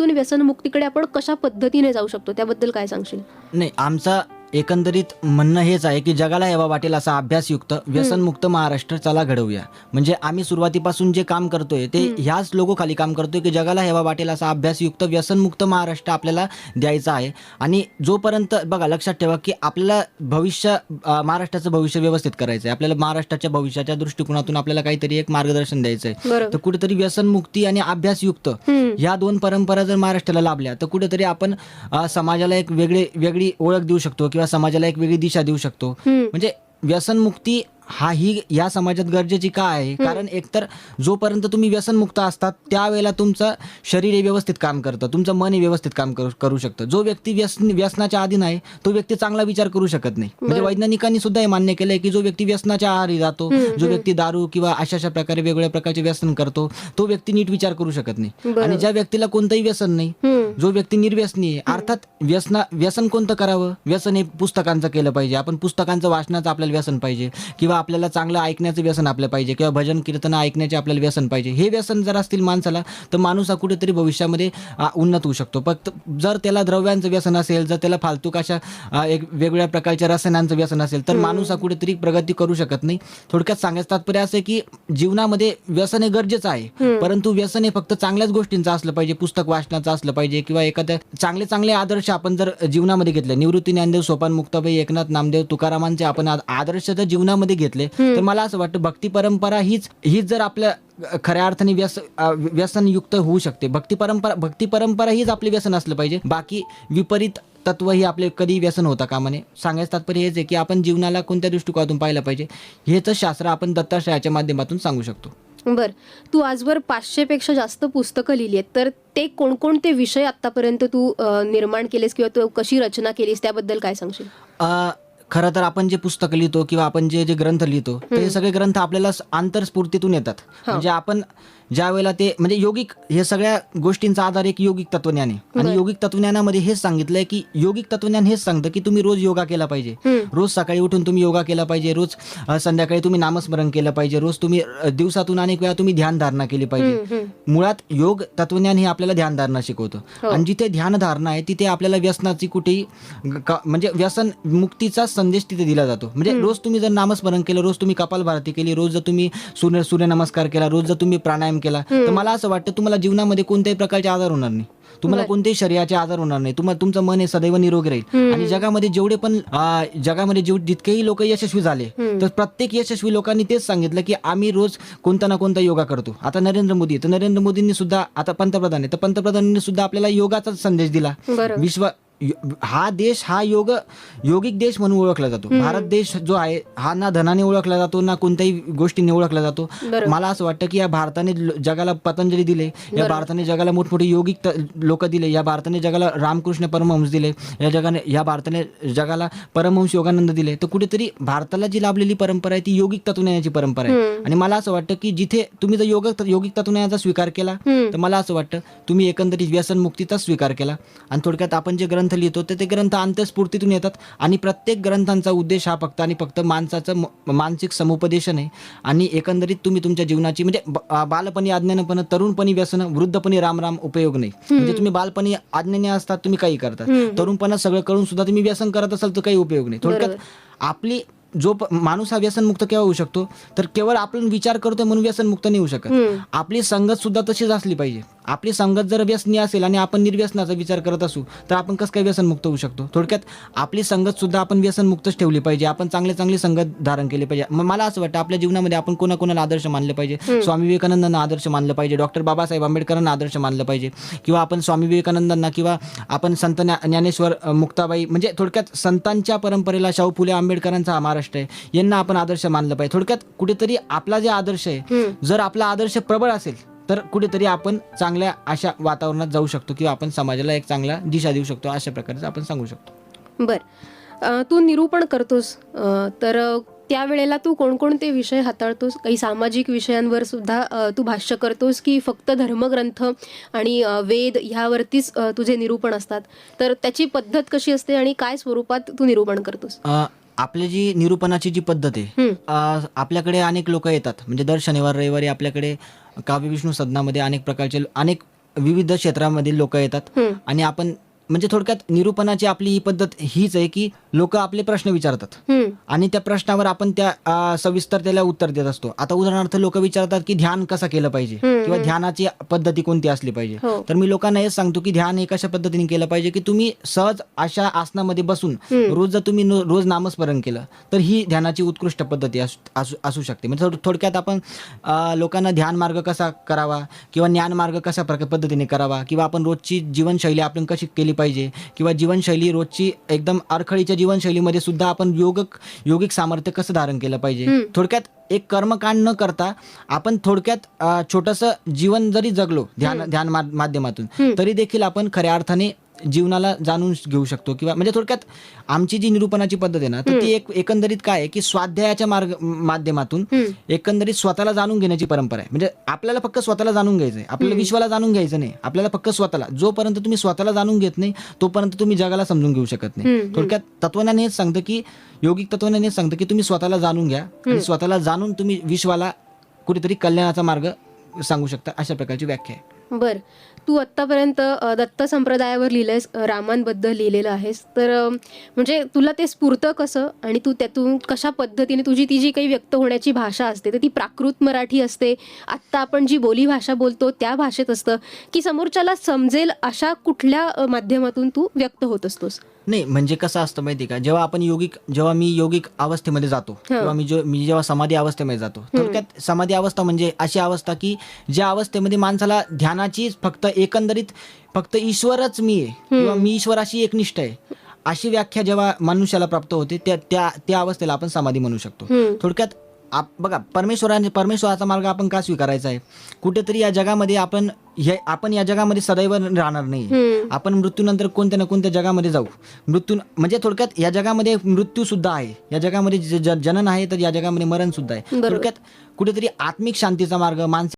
व्यसनमुक्तीकडे आपण कशा पद्धतीने जाऊ शकतो? त्याबद्दल काय सांगशील? नाही आमचा एकंदरीत म्हणणं हेच आहे की जगाला हेवा वाटेल असा अभ्यासयुक्त व्यसनमुक्त महाराष्ट्र चला घडवूया. म्हणजे आम्ही सुरुवातीपासून जे काम करतोय ते ह्याच खाली काम करतोय की जगाला हेवा वाटेल असा अभ्यासयुक्त व्यसनमुक्त महाराष्ट्र आपल्याला द्यायचा आहे. आणि जोपर्यंत बघा लक्षात ठेवा की आपल्याला भविष्य महाराष्ट्राचं भविष्य व्यवस्थित करायचं आहे आपल्याला महाराष्ट्राच्या भविष्याच्या दृष्टिकोनातून आपल्याला काहीतरी एक मार्गदर्शन द्यायचं आहे तर कुठेतरी व्यसनमुक्ती आणि अभ्यासयुक्त. ह्या दोन परंपरा जर महाराष्ट्राला लाभल्या तर कुठेतरी आपण समाजाला एक वेगळे वेगळी ओळख देऊ शकतो किंवा समाजाला एक वेगळी दिशा देऊ शकतो. म्हणजे व्यसनमुक्ती हा ही या समाजात गरजेची का आहे? कारण एकतर जोपर्यंत तुम्ही व्यसनमुक्त असतात त्यावेळेला तुमचं शरीर हे व्यवस्थित काम करतं. तुमचं मन हे व्यवस्थित काम करू करू शकतं. जो व्यक्ती व्यसन व्यसनाच्या आधीन आहे तो व्यक्ती चांगला विचार करू शकत नाही. म्हणजे वैज्ञानिकांनी सुद्धा हे मान्य केलंय की जो व्यक्ती व्यसनाच्या आहारी जातो जो व्यक्ती दारू किंवा अशा अशा प्रकारे वेगवेगळ्या प्रकारचे व्यसन करतो तो व्यक्ती नीट विचार करू शकत नाही. आणि ज्या व्यक्तीला कोणतंही व्यसन नाही. जो व्यक्ती निर्व्यसनी आहे अर्थात व्यसना व्यसन कोणतं करावं? व्यसन हे पुस्तकांचं केलं पाहिजे. आपण पुस्तकांचं वाचनाचं आपल्याला व्यसन पाहिजे. किंवा आपल्याला चांगलं ऐकण्याचं व्यसन आपलं पाहिजे किंवा भजन कीर्तन ऐकण्याचे आपल्याला व्यसन पाहिजे. हे व्यसन जर असतील माणसाला तर माणूस हा कुठेतरी भविष्यामध्ये उन्नत होऊ शकतो. फक्त जर त्याला द्रव्यांचं व्यसन असेल जर त्याला फालतूक अशा आ, एक वेगवेगळ्या प्रकारच्या रसायनांचं व्यसन असेल तर माणूस हा कुठेतरी प्रगती करू शकत नाही. थोडक्यात सांगायचं तात्पर्य असं की जीवनामध्ये व्यसन हे गरजेचं आहे. परंतु व्यसन हे फक्त चांगल्याच गोष्टींचं असलं पाहिजे पुस्तक वाचनाचं असलं पाहिजे किंवा एखाद्या चांगले चांगले आदर्श आपण जर जीवनामध्ये घेतले निवृत्ती ज्ञानदेव सोपान मुक्ताबाई एकनाथ नामदेव तुकारामांचे आपण आदर्श जर जीवनामध्ये घेतले तर मला असं वाटतं भक्ती परंपरा हीच हीच जर आपल्या खऱ्या अर्थाने व्यस व्यसनयुक्त होऊ शकते. भक्ती परंपरा भक्ती परंपरा हीच आपले व्यसन असलं पाहिजे. बाकी विपरीत तत्व ही आपले कधी व्यसन होता कामा नये. सांगायचं तात्पर्य हेच आहे की आपण जीवनाला कोणत्या दृष्टिकोनातून पाहिलं पाहिजे हेच शास्त्र आपण दत्ताश्रयाच्या माध्यमातून सांगू शकतो. बर. तू आजवर पाचशे पेक्षा जास्त पुस्तकं लिहिली आहेत तर ते कोणकोणते विषय आतापर्यंत तू निर्माण केलेस किंवा तू कशी रचना केलीस त्याबद्दल काय सांगशील? खरं तर आपण जे पुस्तक लिहितो किंवा आपण जे जे ग्रंथ लिहितो हे सगळे ग्रंथ आपल्याला आंतरस्फूर्तीतून येतात. म्हणजे आपण ज्या वेळेला ते म्हणजे योगिक हे सगळ्या गोष्टींचा आधार एक योगिक तत्वज्ञान आहे. आणि योगिक तत्वज्ञानामध्ये हेच सांगितलंय की योगिक तत्वज्ञान हेच सांगतं की तुम्ही रोज योगा केला पाहिजे. रोज सकाळी उठून तुम्ही योगा केला पाहिजे. रोज संध्याकाळी तुम्ही नामस्मरण केलं पाहिजे. रोज तुम्ही दिवसातून अनेक वेळा तुम्ही ध्यानधारणा केली पाहिजे. मुळात योग तत्वज्ञान हे आपल्याला ध्यानधारणा शिकवतं. आणि जिथे ध्यानधारणा आहे तिथे आपल्याला व्यसनाची कुठेही म्हणजे व्यसन मुक्तीचा संदेश तिथे दिला जातो. म्हणजे रोज तुम्ही जर नामस्मरण केलं रोज तुम्ही कपालभारती केली रोज जर तुम्ही सूर्य सूर्यनमस्कार केला रोज जर तुम्ही प्राणायाम केला. तर मला असं वाटतं तुम्हाला जीवनामध्ये कोणत्याही प्रकारचे आजार होणार नाही. तुम्हाला कोणतेही शरीराचे आजार होणार नाही. तुम्हाला तुमचं मन हे सदैव निरोगी राहील. आणि जगामध्ये जेवढे पण आ, जगामध्ये जेव जितकेही लोक यशस्वी झाले तर प्रत्येक यशस्वी लोकांनी तेच सांगितलं की आम्ही रोज कोणता ना कोणता योगा करतो. आता नरेंद्र मोदी तर नरेंद्र मोदींनी सुद्धा आता पंतप्रधान आहे. तर पंतप्रधानांनी सुद्धा आपल्याला योगाचा संदेश दिला. विश्व हा देश हा योग योगिक देश म्हणून ओळखला जातो. भारत देश जो आहे हा ना धनाने ओळखला जातो ना कोणत्याही गोष्टीने ओळखला जातो. मला असं वाटतं की या भारताने जगाला पतंजली दिले. या भारताने जगाला मोठमोठे योगिक लोक दिले या भारताने जगाला रामकृष्ण परमहंस दिले या जगाने या भारताने जगाला परमहंस योगानंद दिले. तर कुठेतरी भारताला जी लाभलेली परंपरा आहे ती योगिक तत्वज्ञानाची परंपरा आहे. आणि मला असं वाटतं की जिथे तुम्ही जर योग योगिक तत्वज्ञानाचा स्वीकार केला तर मला असं वाटतं तुम्ही एकंदरीत व्यसनमुक्तीचा स्वीकार केला. आणि थोडक्यात आपण जे ग्रंथ लिहितो तर ते ग्रंथ अंतस्फूर्तीतून येतात. आणि प्रत्येक ग्रंथांचा उद्देश हा फक्त आणि फक्त माणसाचं मानसिक समुपदेशन आहे. आणि एकंदरीत तुम्ही तुमच्या जीवनाची म्हणजे बालपणी अज्ञानपण तरुणपणी व्यसन वृद्धपणी राम राम उपयोग नाही. म्हणजे तुम्ही बालपणी अज्ञानी असतात तुम्ही काही करतात तरुणपणात सगळं करून सुद्धा तुम्ही व्यसन करत असाल तर काही उपयोग नाही. थोडक्यात आपली जो माणूस हा व्यसनमुक्त केव्हा होऊ शकतो? तर केवळ आपण विचार करतोय म्हणून व्यसनमुक्त नाही होऊ शकत. आपली संगत सुद्धा तशीच असली पाहिजे. आपली संगत जर व्यसनी असेल आणि आपण निर्व्यसनाचा विचार करत असू तर आपण कसं काय व्यसनमुक्त होऊ शकतो? थोडक्यात आपली संगत सुद्धा आपण व्यसनमुक्तच ठेवली पाहिजे. आपण चांगले चांगली संगत धारण केली पाहिजे. मला असं वाटतं आपल्या जीवनामध्ये आपण कोणाकोणाला आदर्श मानले पाहिजे? स्वामी विवेकानंदांना आदर्श मानलं पाहिजे. डॉक्टर बाबासाहेब आंबेडकरांना आदर्श मानलं पाहिजे. किंवा आपण स्वामी विवेकानंदांना किंवा आपण संत ज्ञा- ज्ञानेश्वर मुक्ताबाई म्हणजे थोडक्यात संतांच्या परंपरेला शाहू फुले आंबेडकरांचा हा महाराष्ट्र आहे. यांना आपण आदर्श मानलं पाहिजे. थोडक्यात कुठेतरी आपला जे आदर्श आहे जर आपला आदर्श प्रबळ असेल तर कुठेतरी आपण चांगल्या अशा वातावरणात जाऊ शकतो किंवा आपण समाजाला एक चांगला दिशा देऊ शकतो अशा प्रकारचं आपण सांगू शकतो. बर. तू निरूपण करतोस. तर त्यावेळेला तू कोणकोणते विषय हाताळतोस? काही सामाजिक विषयांवर सुद्धा तू भाष्य करतोस की फक्त धर्मग्रंथ आणि वेद ह्यावरतीच तुझे निरूपण असतात? तर त्याची पद्धत कशी असते आणि काय स्वरूपात तू निरूपण करतोस? आपली जी निरूपणाची जी पद्धत आहे आपल्याकडे अनेक लोक येतात. म्हणजे दर शनिवार रविवारी आपल्याकडे काव्य विष्णू सदनामध्ये अनेक प्रकारचे अनेक विविध क्षेत्रामधील लोक येतात. आणि आपण म्हणजे थोडक्यात निरूपणाची आपली ही पद्धत हीच आहे की लोक आपले प्रश्न विचारतात. आणि त्या प्रश्नावर आपण त्या सविस्तर त्याला उत्तर देत असतो आता उदाहरणार्थ लोक विचारतात की ध्यान कसं केलं पाहिजे किंवा. ध्यानाची पद्धती कोणती असली पाहिजे हो. तर मी लोकांना हेच सांगतो की ध्यान हे कशा पद्धतीने केलं पाहिजे की तुम्ही सहज अशा आसनामध्ये बसून. रोज जर तुम्ही रोज नामस्मरण केलं तर ही ध्यानाची उत्कृष्ट पद्धती असू- शकते म्हणजे थोड- थोडक्यात आपण लोकांना ध्यान मार्ग कसा करावा किंवा ज्ञान मार्ग कशा पद्धतीने करावा किंवा आपण रोजची जीवनशैली आपण कशी केली पाहिजे किंवा जीवनशैली रोजची एकदम अडखळीच्या जीवनशैलीमध्ये सुद्धा आपण योग योगिक सामर्थ्य कसं धारण केलं पाहिजे. थोडक्यात एक कर्मकांड न करता आपण थोडक्यात छोटंसं जीवन जरी जगलो ध्यान ध्यान माध्यमातून. तरी देखील आपण खऱ्या अर्थाने जीवनाला जाणून घेऊ शकतो किंवा म्हणजे थोडक्यात आमची जी निरूपणाची पद्धत आहे ना तर ती एक एकंदरीत काय आहे की स्वाध्यायाच्या मार्ग माध्यमातून. एकंदरीत स्वतःला जाणून घेण्याची परंपरा आहे. म्हणजे आपल्याला फक्त स्वतःला जाणून घ्यायचं आहे आपल्याला विश्वाला जाणून घ्यायचं नाही. आपल्याला फक्त स्वतःला. जोपर्यंत तुम्ही स्वतःला जाणून घेत नाही तोपर्यंत तुम्ही जगाला समजून घेऊ शकत नाही. थोडक्यात तत्वज्ञान हेच सांगतं की योगिक तत्वज्ञान हेच सांगतं की तुम्ही स्वतःला जाणून घ्या आणि स्वतःला जाणून तुम्ही विश्वाला कुठेतरी कल्याणाचा मार्ग सांगू शकता अशा प्रकारची व्याख्या आहे. बर. तू आत्तापर्यंत दत्त संप्रदायावर लिहिलंयस रामांबद्दल लिहिलेलं आहेस. तर म्हणजे तुला ते स्फूर्त कसं? आणि तू त्यातून कशा पद्धतीने तुझी ती जी काही व्यक्त होण्याची भाषा असते तर ती प्राकृत मराठी असते. आत्ता आपण जी बोली भाषा बोलतो त्या भाषेत असतं. की समोरच्याला समजेल अशा कुठल्या माध्यमातून तू व्यक्त होत असतोस? नाही म्हणजे कसं असतं माहिती का? जेव्हा आपण योगिक जेव्हा मी योगिक अवस्थेमध्ये जातो किंवा मी जो मी जेव्हा समाधी अवस्थेमध्ये जातो थोडक्यात समाधी अवस्था म्हणजे अशी अवस्था की ज्या अवस्थेमध्ये माणसाला ध्यानाची फक्त एकंदरीत फक्त ईश्वरच मी आहे किंवा मी ईश्वराशी एकनिष्ठ आहे अशी व्याख्या जेव्हा मनुष्याला प्राप्त होते त्या त्या त्या अवस्थेला आपण समाधी म्हणू शकतो. थोडक्यात आप बघा परमेश्वराने परमेश्वराचा मार्ग आपण का स्वीकारायचा आहे? कुठेतरी या जगामध्ये आपण हे आपण या जगामध्ये सदैव राहणार नाही. आपण मृत्यूनंतर कोणत्या ना कोणत्या जगामध्ये जाऊ. मृत्यू म्हणजे थोडक्यात या जगामध्ये मृत्यू सुद्धा आहे. या जगामध्ये जनन आहे तर या जगामध्ये मरण सुद्धा आहे. थोडक्यात कुठेतरी आत्मिक शांतीचा मार्ग मानसिक